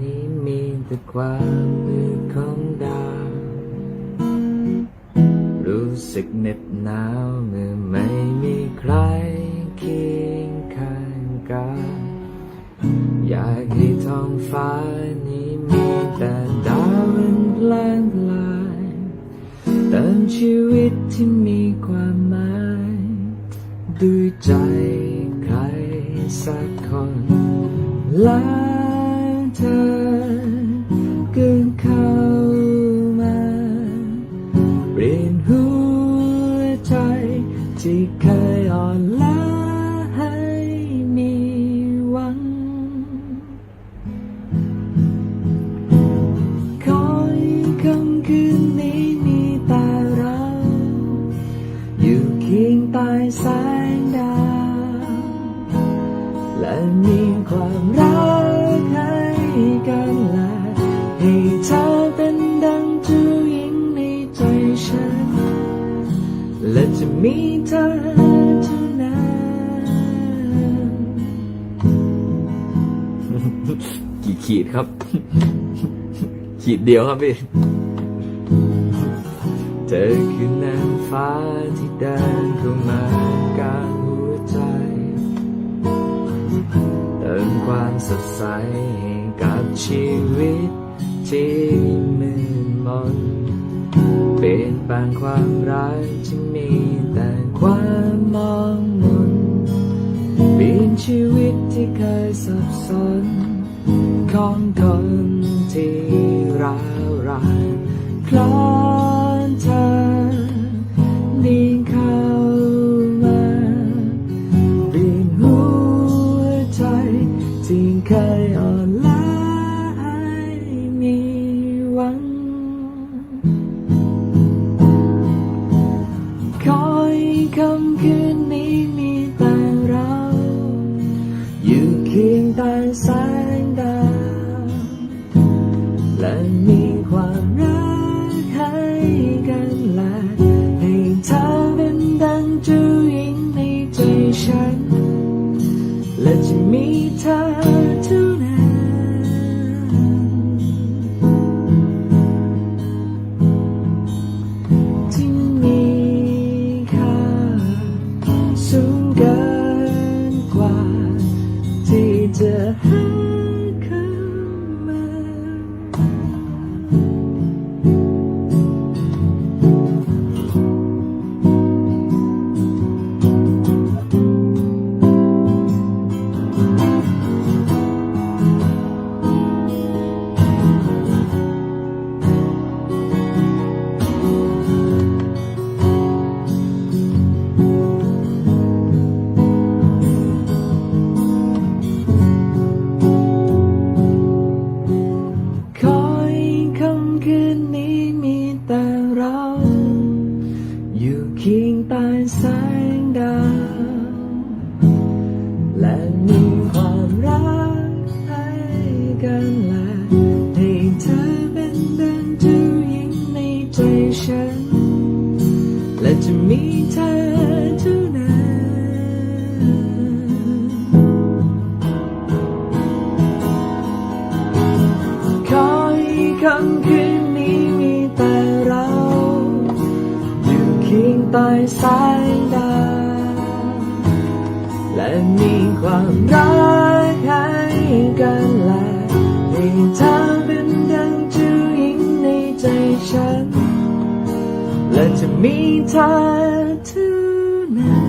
นี้มีแต่ความมืดของดาว รู้สึกเหน็บหนาวเมื่อไม่มีใครเคียงข้างกายอยากให้ท้องฟ้านี้มีแต่ดาวเป็นลางลายเติมชีวิตที่มีความหมายด้วยใจใครสักคนและ เธอเกินเข้ามาเปลี่ยนหัวใจที่เคยอ่อนล้าให้มีหวัง คอยคำคืนนี้มีแต่เรา อยู่เคียงใต้แสงดาวและมีความรัก มีเธอเท่านั้นกี่ขีดครับ ขีดเดียวครับพี่เธอคือนางฟ้าที่เดินเข้ามากลางหัวใจ เติมความสดใสให้กับชีวิตที่มืดมน เปลี่ยนแปลงความรักที่มีแต่ความมองมนเปลี่ยนชีวิตที่เคยสับสน ของคนที่ร้าวรานคลอ เคียงใต้แสงดาว พียงใต้แสงดาวและมีความรักให้กันและให้เธอเป็นดังเจ้าหญิงในใจฉัน และจะมีเธอเท่านั้นคอยคำคืน ใต้สายดาวและมีความรักให้กันและให้เธอเป็นดังเจ้าหญิงในใจฉัน และจะมีเธอทุกนาน